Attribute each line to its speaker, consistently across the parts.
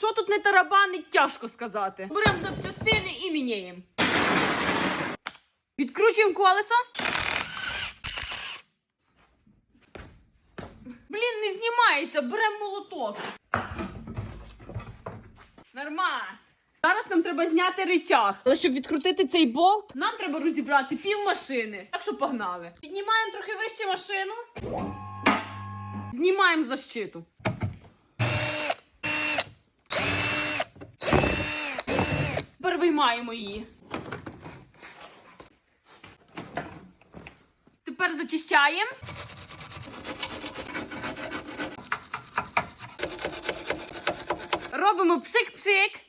Speaker 1: Що тут не тарабанить, тяжко сказати. Беремо запчастини і міняємо. Відкручуємо колесо. Блін, не знімається, беремо молоток. Нормас. Зараз нам треба зняти рычаг. Але щоб відкрутити цей болт, нам треба розібрати пів машини. Так що погнали. Піднімаємо трохи вище машину. Знімаємо защиту. Виймаємо її. Тепер зачищаємо. Робимо пшик-пшик.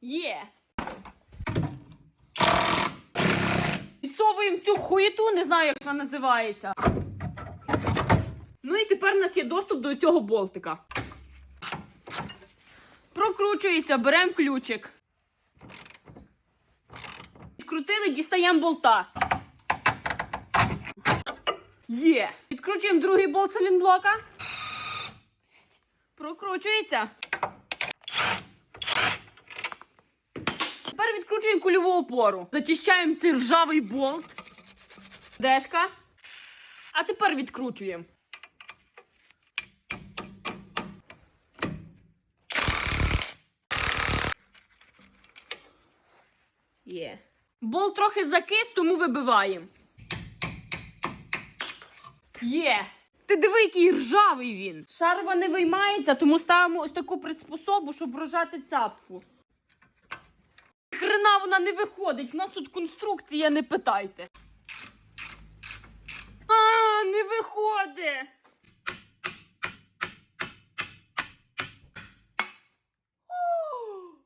Speaker 1: Є. Підсовуємо цю хуєту, не знаю, як вона називається. Ну і тепер у нас є доступ до цього болтика. Прокручується, беремо ключик. Відкрутили, дістаємо болта. Є. Відкручуємо другий болт цилінблока. Прокручується. Тепер відкручуємо кульову опору. Зачищаємо цей ржавий болт. Дешка. А тепер відкручуємо. Є. Болт трохи закис, тому вибиваємо. Є. Ти диви, який ржавий він. Шарова не виймається, тому ставимо ось таку приспособу, щоб рожати цапфу. Вона не виходить. В нас тут конструкція, не питайте. А, не виходить.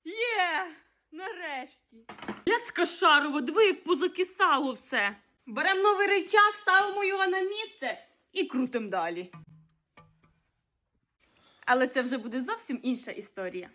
Speaker 1: Є! Нарешті. Ляцька шарова, диви, як позакисало все. Беремо новий рычаг, ставимо його на місце і крутимо далі. Але це вже буде зовсім інша історія.